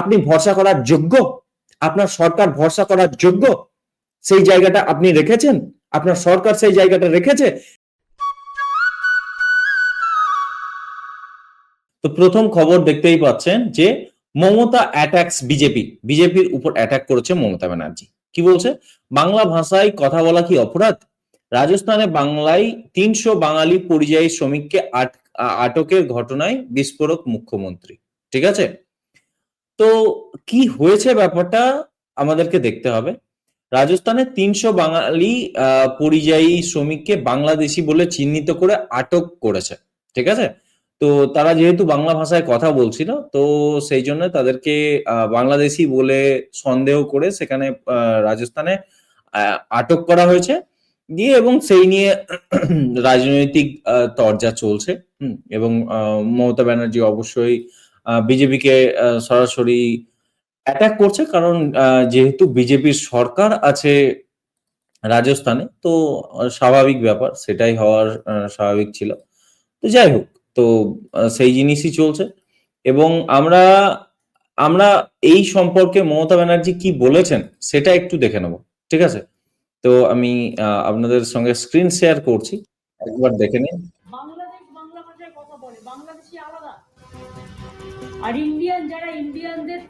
আপনি ভরসা করার যোগ্য? আপনার সরকার ভরসা করার যোগ্য? সেই জায়গাটা আপনি রেখেছেন? আপনার সরকার সেই জায়গাটা রেখেছে? তো প্রথম খবর দেখতেই পাচ্ছেন যে মমতা অ্যাটাক্স বিজেপি বিজেপির উপর অ্যাটাক করেছে মমতা ব্যানার্জি। কি বলছে? বাংলা ভাষায় কথা বলা কি অপরাধ? রাজস্থানে বাংলায় তিনশো বাঙালি পরিযায়ী শ্রমিককে আট- আটকের ঘটনায় বিস্ফোরক মুখ্যমন্ত্রী। ঠিক আছে? তো কি হয়েছে ব্যাপারটা আমাদেরকে দেখতে হবে। রাজস্থানে তিনশো বাঙালি পরিযায়ী শ্রমিককে বাংলাদেশি বলে চিহ্নিত করে আটক করেছে, ঠিক আছে? তো তারা যেহেতু বাংলা ভাষায় কথা বলছিল, তো সেই জন্য তাদেরকে বাংলাদেশি বলে সন্দেহ করে সেখানে রাজস্থানে আটক করা হয়েছে। দিয়ে এবং সেই নিয়ে রাজনৈতিক তরজা চলছে এবং মমতা ব্যানার্জি অবশ্যই বিজেপিকে সরাসরি অ্যাটাক করছে। কারণ যেহেতু বিজেপির সরকার আছে রাজস্থানে, তো স্বাভাবিক ব্যাপার, সেটাই হওয়ার স্বাভাবিক ছিল। তো যাই হোক, তো সেই জিনিসই চলছে। এবং আমরা আমরা এই সম্পর্কে মমতা ব্যানার্জি কি বলেছেন, সেটা একটু দেখে নেব, ঠিক আছে? তো আমি আপনাদের সঙ্গে স্ক্রিন শেয়ার করছি, একবার দেখে নিন। আর ইন্ডিয়ান যারা ইন্ডিয়ানদের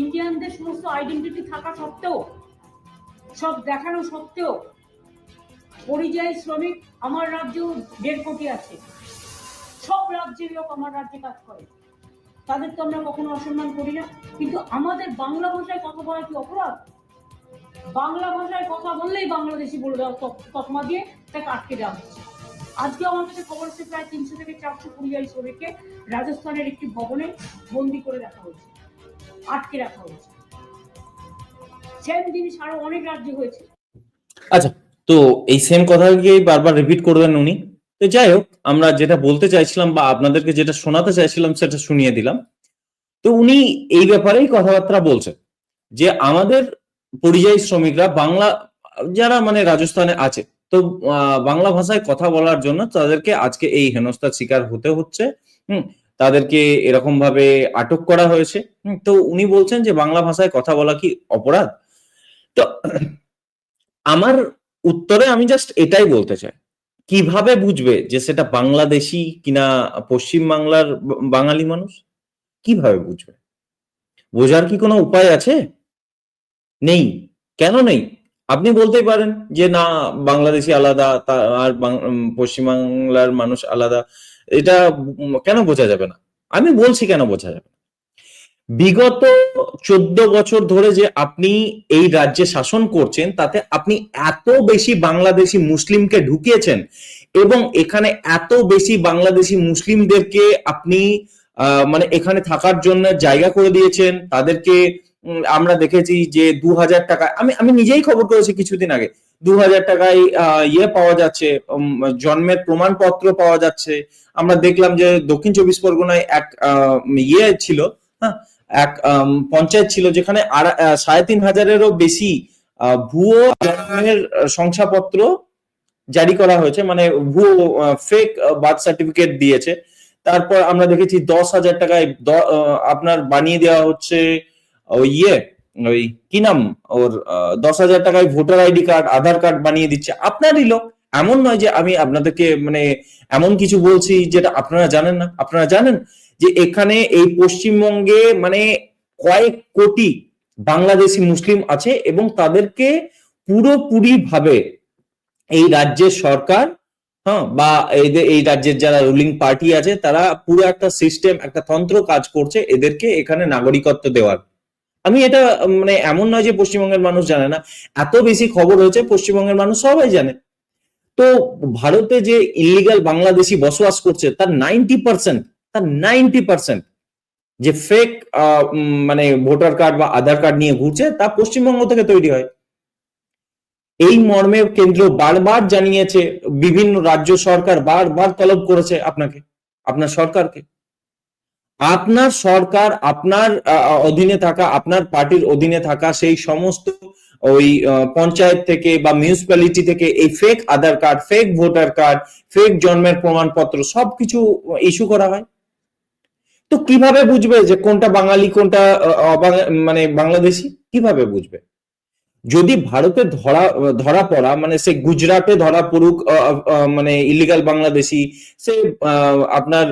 ইন্ডিয়ানদের সমস্ত আইডেন্টিটি থাকা সত্ত্বেও, সব দেখানো সত্ত্বেও, পরিযায়ী শ্রমিক আমার রাজ্যেও দেড় কোটি আছে। সব রাজ্যের লোক আমার রাজ্যে কাজ করে। তাদের তো আমরা কখনো অসম্মান করি না। কিন্তু আমাদের বাংলা ভাষায় কথা বলা কি অপরাধ? বাংলা ভাষায় কথা বললেই বাংলাদেশি বলে দেওয়া তকমা দিয়ে তাকে আটকে দেওয়া হচ্ছে। আজকে আমার কাছে খবর হচ্ছে প্রায় তিনশো থেকে চারশো পরিযায়ী শ্রমিককে রাজস্থানের একটি ভবনে বন্দি করে রাখা হয়েছে, আটকে রাখা হয়েছে। সেম জিনিস আরও অনেক হয়েছে। আচ্ছা তো এই সেম কথাকেই বারবার রিপিট করবেন উনি। তো যাই হোক, আমরা যেটা বলতে চাইছিলাম বা আপনাদেরকে যেটা শোনাতে চাইছিলাম সেটা শুনিয়ে দিলাম। তো উনি এই ব্যাপারেই কথাবার্তা বলছেন যে আমাদের পরিযায়ী শ্রমিকরা বাংলা, যারা মানে রাজস্থানে আছে তো বাংলা ভাষায় কথা বলার জন্য তাদেরকে আজকে এই হেনস্থার শিকার হতে হচ্ছে, হুম, তাদেরকে এরকম ভাবে আটক করা হয়েছে তো উনি বলছেন যে বাংলা ভাষায় কথা বলা কি অপরাধ? তো, আমার উত্তরে আমি জাস্ট এটাই বলতে চাই, কীভাবে বুঝবে যে সেটা বাংলাদেশি কিনা পশ্চিম বাংলার বাঙালি মানুষ? কীভাবে বুঝবে? বোঝার কি কোনো উপায় আছে? নেই, কেন নেই? আপনি বলতেই পারেন যে, না বাংলাদেশি আলাদা আর পশ্চিমবাংলার মানুষ আলাদা। এটা কেন বোঝা যাবে না? আমি বলছি কেন বোঝা যাবে বিগত চোদ্দ বছর ধরে যে আপনি এই রাজ্যে শাসন করছেন, তাতে আপনি এত বেশি বাংলাদেশি মুসলিমকে ঢুকিয়েছেন এবং এখানে এত বেশি বাংলাদেশি মুসলিমদেরকে আপনি মানে এখানে থাকার জন্য জায়গা করে দিয়েছেন, তাদেরকে আমরা দেখেছি যে দু হাজার টাকা আমি আমি নিজেই খবর করেছি কিছুদিন আগে। দু হাজার টাকায় আহ, ইয়ে পাওয়া যাচ্ছে জন্মের প্রমাণপত্র পাওয়া যাচ্ছে। আমরা দেখলাম যে দক্ষিণ চব্বিশ পরগনায় এক আহ, ইয়ে ছিল হ্যাঁ এক পঞ্চায়েত ছিল যেখানে সাড়ে তিন হাজারেরও বেশি আহ, ভুয়ো জন্মের শংসাপত্র জারি করা হয়েছে। মানে ভুয়ো ফেক বার্থ সার্টিফিকেট দিয়েছে। তারপর আমরা দেখেছি দশ হাজার টাকায় আপনার বানিয়ে দেওয়া হচ্ছে ওই ইয়ে ওই কি নাম ওর দশ হাজার টাকায় voter ID card, Aadhaar card বানিয়ে দিচ্ছে। আপনারই লোক। এমন নয় যে আমি আপনাদেরকে মানে এমন কিছু বলছি যেটা আপনারা জানেন না। আপনারা জানেন যে এখানে এই পশ্চিমবঙ্গে মানে কয়েক কোটি বাংলাদেশি মুসলিম আছে এবং তাদেরকে পুরোপুরি ভাবে এই রাজ্যের সরকার হ্যাঁ বা এই রাজ্যের যারা রুলিং পার্টি আছে, তারা পুরো একটা সিস্টেম একটা তন্ত্র কাজ করছে এদেরকে এখানে নাগরিকত্ব দেওয়ার। আমি এটা মানে এমন নয় যে পশ্চিমবঙ্গের মানুষ জানে না। এত বেশি খবর হয়েছে পশ্চিমবঙ্গের মানুষ সবাই জানে। তো ভারতে যে ইলিগাল বাংলাদেশি বসবাস করছে, তার নাইনটি পার্সেন্ট তার নাইনটি পার্সেন্ট যে ফেক মানে ভোটার কার্ড বা আধার কার্ড নিয়ে ঘুরছে, তা পশ্চিমবঙ্গ থেকে তৈরি হয়। এই মর্মে কেন্দ্র বারবার জানিয়েছে, বিভিন্ন রাজ্য সরকার বারবার তলব করেছে আপনাকে, আপনার সরকারকে। আপনার সরকার, আপনার অধীনে থাকা, আপনার পার্টির অধীনে থাকা সেই সমস্ত ওই পঞ্চায়েত থেকে বা মিউনিসিপ্যালিটি থেকে এই fake Aadhaar card fake voter card fake জন্মের প্রমাণপত্র সবকিছু ইস্যু করা হয়। তো কীভাবে বুঝবে যে কোনটা বাঙালি, কোনটা মানে বাংলাদেশি? কীভাবে বুঝবে? যদি ভারতে ধরা ধরা পড়া মানে সে গুজরাটে ধরা পড়ুক মানে ইলিগাল বাংলাদেশি, সে আপনার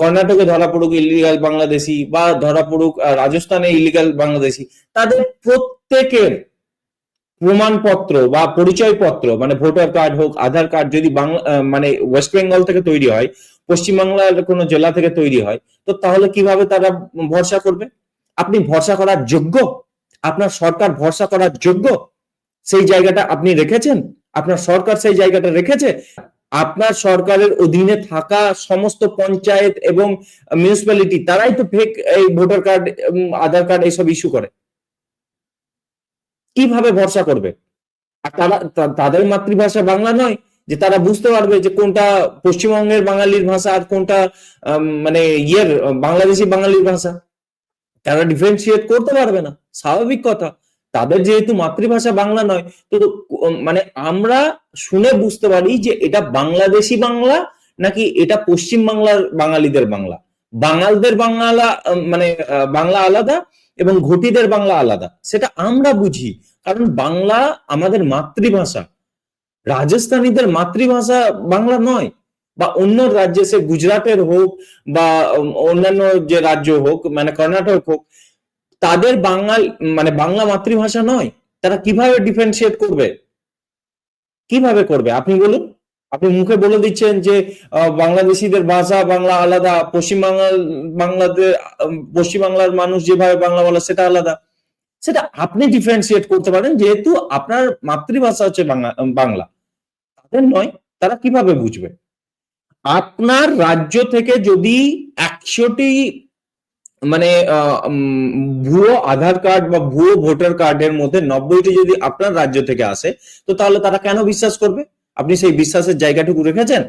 কর্ণাটকে ধরা পড়ুক ইলিগাল বাংলাদেশি বা ধরা পড়ুক রাজস্থানে ইলিগাল বাংলাদেশি, তাদের প্রত্যেকের প্রমাণপত্র বা পরিচয়পত্র মানে ভোটার কার্ড হোক, আধার কার্ড যদি মানে ওয়েস্ট বেঙ্গল থেকে তৈরি হয়, পশ্চিমবাংলার কোনো জেলা থেকে তৈরি হয়, তো তাহলে কীভাবে তারা ভরসা করবে? আপনি ভরসা করার যোগ্য? আপনার সরকার ভরসা করার যোগ্য? সেই জায়গাটা আপনি রেখেছেন? আপনার সরকার সেই জায়গাটা রেখেছে? আপনার সরকারের অধীনে থাকা সমস্ত পঞ্চায়েত এবং মিউনিসিপ্যালিটি তারাই তো ফেক এই ভোটার কার্ড আধার কার্ড এইসব ইস্যু করে। কীভাবে ভরসা করবে? আর তারা তাদের মাতৃভাষা বাংলা নয়, যে তারা বুঝতে পারবে যে কোনটা পশ্চিমবঙ্গের বাঙালির ভাষা আর কোনটা মানে ইয়ের, বাংলাদেশি বাঙালির ভাষা। তারা ডিফারেন্সিয়েট করতে পারবে না, স্বাভাবিক কথা। তাদের যেহেতু মাতৃভাষা বাংলা নয়, তো মানে আমরা শুনে বুঝতে পারি যে এটা বাংলাদেশি বাংলা নাকি এটা পশ্চিম বাংলার বাঙালিদের বাংলা। বাঙালদের বাংলা মানে বাংলা আলাদা এবং ঘটিদের বাংলা আলাদা, সেটা আমরা বুঝি। কারণ বাংলা আমাদের মাতৃভাষা। রাজস্থানীদের মাতৃভাষা বাংলা নয়, বা অন্য রাজ্যে সে গুজরাটের হোক বা অন্যান্য যে রাজ্য হোক মানে কর্ণাটক হোক তাদের বাঙাল মানে বাংলা মাতৃভাষা নয় তারা কীভাবে ডিফারেন্সিয়েট করবে? কীভাবে করবে? আপনি বলুন। আপনি মুখে বলে দিচ্ছেন যে বাংলাদেশিদের ভাষা বাংলা আলাদা পশ্চিম বাংলার বাংলাতে উম, পশ্চিমবাংলার মানুষ যেভাবে বাংলা বলে সেটা আলাদা। সেটা আপনি ডিফারেন্সিয়েট করতে পারেন যেহেতু আপনার মাতৃভাষা হচ্ছে বাংলা বাংলা। তাদের নয় তারা কীভাবে বুঝবে? আপনার রাজ্য থেকে যদি একশোটি মানে ভুয়ো আধার কার্ড বা ভুয়ো ভোটার কার্ডের মধ্যে নব্বইটি যদি আপনার রাজ্য থেকে আসে, তো তাহলে তারা কেন বিশ্বাস করবে? আপনি সেই বিশ্বাসের জায়গাটুকু রেখেছেন?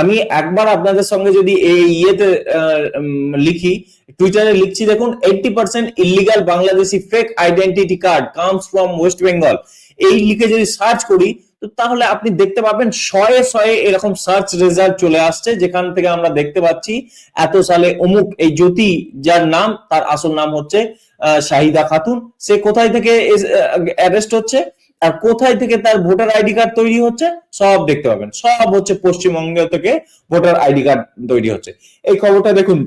আমি একবার আপনাদের সঙ্গে যদি এই ইয়েতে লিখি টুইটারে লিখছি, দেখুন eighty percent illegal Bangladeshi fake identity card comes from West Bengal এই লিখে যদি সার্চ করি, তো তাহলে আপনি দেখতে পাবেন শয়ে শয়ে এরকম সার্চ রেজাল্ট চলে আসছে, যেখান থেকে আমরা দেখতে পাচ্ছি এত সালে অমুক এই জ্যোতি যার নাম, তার আসল নাম হচ্ছে শাহিদা খাতুন। সে কোথায় থেকে অ্যারেস্ট হচ্ছে আর কোথায় থেকে তার ভোটার আইডি কার্ড তৈরি হচ্ছে, সব দেখতে পাবেন। সব হচ্ছে পশ্চিমবঙ্গ থেকে ভোটার আইডি কার্ড তৈরি হচ্ছে। এই খবরটা দেখুন।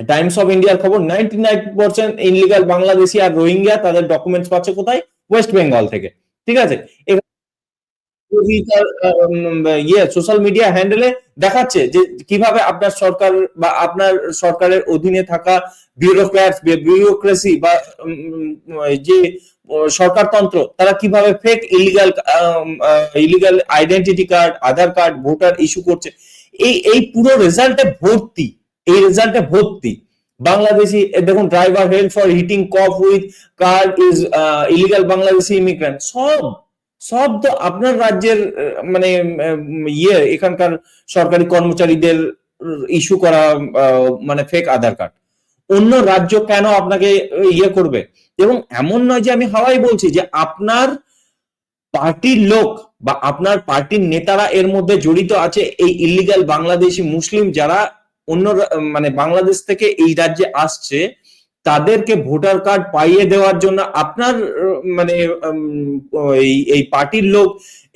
টাইমস অফ ইন্ডিয়ার খবর ninety nine percent illegal Bangladeshi আর রোহিঙ্গা তাদের ডকুমেন্টস পাচ্ছে কোথায়? ওয়েস্ট বেঙ্গল থেকে, ঠিক আছে? ইয়ে সোশ্যাল মিডিয়া হ্যান্ডেলে দেখাচ্ছে যে কীভাবে আপনার সরকার বা আপনার সরকারের অধীনে থাকা বিউরোক্র্যাট বিউরোক্রেসি বা যে সরকারতন্ত্র তারা কীভাবে fake illegal illegal identity card Aadhaar card voter issue করছে, এই এই পুরো রেজাল্টে ভর্তি, এই রেজাল্টে ভর্তি। বাংলাদেশি দেখুন driver held for hitting cop with car is illegal Bangladeshi immigrant সব সব তো আপনার রাজ্যের মানে ইয়ে এখানকার সরকারি কর্মচারীদের ইস্যু করা মানে ফেক আধার কার্ড অন্য রাজ্য কেন আপনাকে ইয়ে করবে? এবং এমন নয় যে আমি হাওয়াই বলছি যে আপনার পার্টির লোক বা আপনার পার্টির নেতারা এর মধ্যে জড়িত আছে এই ইলিগাল বাংলাদেশি মুসলিম যারা অন্য মানে বাংলাদেশ থেকে এই রাজ্যে আসছে, তাদেরকে ভোটার কার্ড পাইয়ে দেওয়ার জন্য আপনার মানে এই পার্টির লোক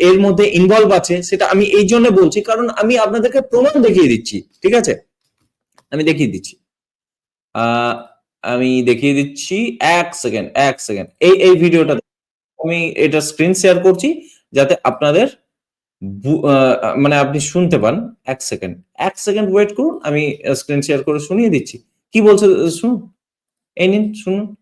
এর মধ্যে ইনভলভ আছে, সেটা আমি এই জন্য বলছি, কারণ আমি আপনাদেরকে প্রমাণ দেখিয়ে দিচ্ছি, ঠিক আছে? আমি দেখিয়ে দিচ্ছি। আমি দেখিয়ে দিচ্ছি, এক সেকেন্ড এক সেকেন্ড এই এই ভিডিওটা আমি এটা স্ক্রিন শেয়ার করছি, যাতে আপনাদের মানে আপনি শুনতে পান এক সেকেন্ড। এক সেকেন্ড ওয়েট করুন আমি স্ক্রিন শেয়ার করে শুনিয়ে দিচ্ছি। কি বলছে শুনুন। এই নিন শুনুন।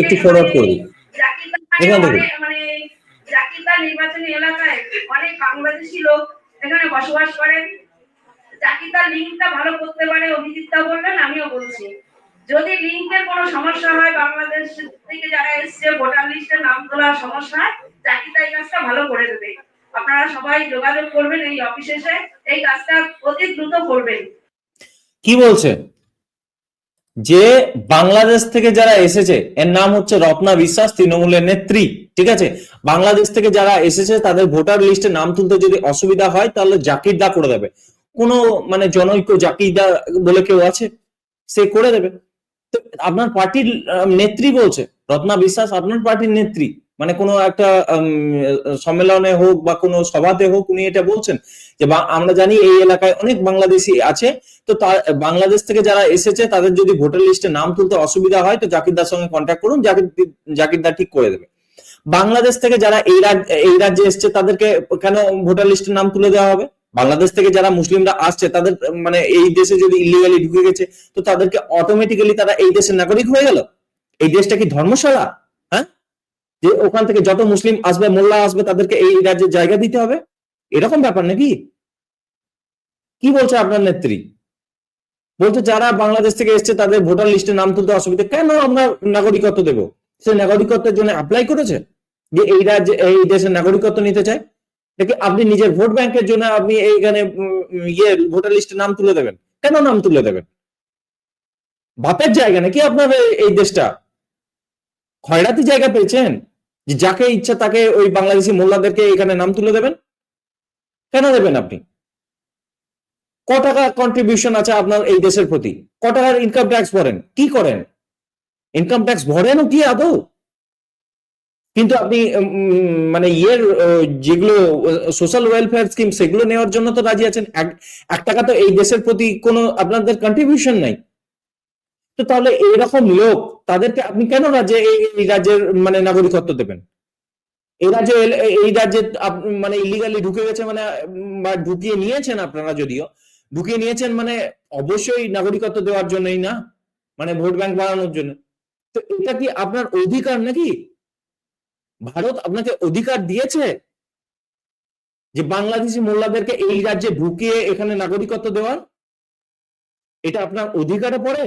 একটু করে দিন। জাকিরদার এখানে দেখুন। অনেক- মানে নির্বাচনী এলাকায় অনেক বাংলাদেশি লোক এখানে বসবাস করেন। জাকিরদার লিঙ্কটা ভালো করতে পারে অভিজিৎটা বললেন আমিও বলছি। যদি লিঙ্কের কোনো সমস্যা হয়, বাংলাদেশ থেকে যারা এসছে ভোটার লিস্টে নাম তোলার সমস্যা হয় জাকিরদা এই কাজটা ভালো করে দেবে। আপনারা সবাই যোগাযোগ করবেন এই অফিসে এসে, এই কাজটা অতি দ্রুত করবেন। কি বলছে? যে বাংলাদেশ থেকে যারা এসেছে, এর নাম হচ্ছে রত্না বিশ্বাস তৃণমূলের নেত্রী, ঠিক আছে? বাংলাদেশ থেকে যারা এসেছে, তাদের ভোটার লিস্টে নাম তুলতে যদি অসুবিধা হয়, তাহলে জাকির দা করে দেবে। কোনো মানে জনৈক্য জাকির দা বলে কেউ আছে? সে করে দেবে। তো আপনার পার্টির নেত্রী বলছে, রত্না বিশ্বাস আপনার পার্টির নেত্রী মানে কোনো একটা সম্মেলনে হোক বা কোনো সভাতে হোক উনি এটা বলছেন, যে আমরা জানি এই এলাকায় অনেক বাংলাদেশি আছে, তো তার, বাংলাদেশ থেকে যারা এসেছে তাদের যদি ভোটার লিস্টে নাম তুলতে অসুবিধা হয়, তো জাকিরদার সঙ্গে কন্ট্যাক্ট করুন, জাকির জাকিরদা ঠিক করে দেবে। বাংলাদেশ থেকে যারা এই এই রাজ্যে এসছে তাদেরকে কেন ভোটার লিস্টের নাম তুলে দেওয়া হবে? বাংলাদেশ থেকে যারা মুসলিমরা আসছে, তাদের মানে এই দেশে যদি ইলিগালি ঢুকে গেছে, তো তাদেরকে অটোমেটিক্যালি তারা এই দেশের নাগরিক হয়ে গেল। এই দেশটা কি ধর্মশালা? হ্যাঁ? যে ওখান থেকে যত মুসলিম আসবে, মোল্লা আসবে, তাদেরকে এই রাজ্যে জায়গা দিতে হবে? এরকম ব্যাপার নাকি? কি বলছে আপনার নেত্রী? বলছে যারা বাংলাদেশ থেকে এসছে, তাদের ভোটার লিস্টে নাম তুলতে অসুবিধা, কেন আমরা নাগরিকত্ব দেব? সে নাগরিকত্বের জন্য অ্যাপ্লাই করেছে? যে এই রাজ্যে, এই দেশের নাগরিকত্ব নিতে চায়? নাকি আপনি নিজের ভোট ব্যাংকের জন্য আপনি এইখানে ইয়ে ভোটার লিস্টে নাম তুলে দেবেন। কেন নাম তুলে দেবেন? বাপের জায়গা নাকি আপনার এই- দেশটা? খয়রাতি জায়গা পেয়েছেন? যে যাকে ইচ্ছা তাকে ওই বাংলাদেশি মোল্লাদেরকে এখানে নাম তুলে দেবেন? কেন দেবেন আপনি? ক টাকা কন্ট্রিবিউশন আছে আপনার এই দেশের প্রতি? ক টাকার ইনকাম ট্যাক্স ভরেন? কি করেন? ইনকাম ট্যাক্স ভরেনও কি আদৌ? কিন্তু আপনি মানে ইয়ের যেগুলো সোশ্যাল ওয়েলফেয়ার স্কিম সেগুলো নেওয়ার জন্য তো রাজি আছেন। এক টাকা তো এই দেশের প্রতি কোনো আপনাদের কন্ট্রিবিউশন নাই। তো তাহলে এরকম লোক, তাদেরকে আপনি কেন রাজ্যে, এই রাজ্যের মানে নাগরিকত্ব দেবেন? এই রাজ্যে এই রাজ্যে মানে ইলিগালি ঢুকে গেছে মানে বা ঢুকিয়ে নিয়েছেন আপনারা যদিও, ঢুকিয়ে নিয়েছেন মানে অবশ্যই নাগরিকত্ব দেওয়ার জন্যই না মানে ভোট ব্যাংক বাড়ানোর জন্য। তো এটা কি আপনার অধিকার নাকি? ভারত আপনাকে অধিকার দিয়েছে? যে বাংলাদেশি মোল্লাদেরকে এই রাজ্যে ঢুকিয়ে এখানে নাগরিকত্ব দেওয়ার? এটা আপনার অধিকারে পড়ে?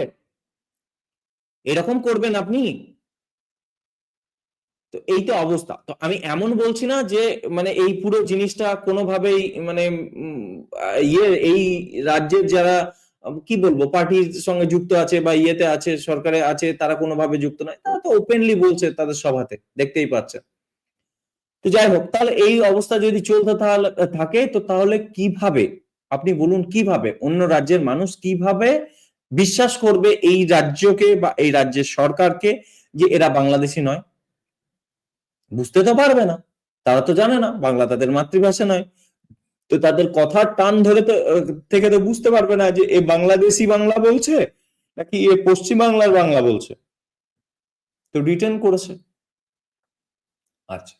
এরকম করবেন আপনি? তো এই তো অবস্থা। তো আমি এমন বলছি না যে মানে এই পুরো জিনিসটা কোনোভাবেই মানে ইয়ে এই রাজ্যের যারা কি বলব? পার্টির সঙ্গে যুক্ত আছে বা ইয়েতে আছে, সরকারে আছে, তারা কোনোভাবে যুক্ত নয়। তারা তো ওপেনলি বলছে তাদের সভাতে, দেখতেই পাচ্ছে তো যাই হোক, তাহলে এই অবস্থা যদি চলতে থাকে, তো তাহলে কীভাবে, আপনি বলুন কীভাবে, অন্য রাজ্যের মানুষ কীভাবে বিশ্বাস করবে এই রাজ্যকে বা এই রাজ্যের সরকারকে যে এরা বাংলাদেশি নয়? বুঝতে তো পারবে না। তারা তো জানে না, বাংলা তাদের মাতৃভাষা নয়। তো তাদের কথার টান ধরে তো থেকে তো বুঝতে পারবে না যে এ বাংলাদেশি বাংলা বলছে নাকি এ পশ্চিম বাংলার বাংলা বলছে। তো রিটার্ন করেছে। আচ্ছা।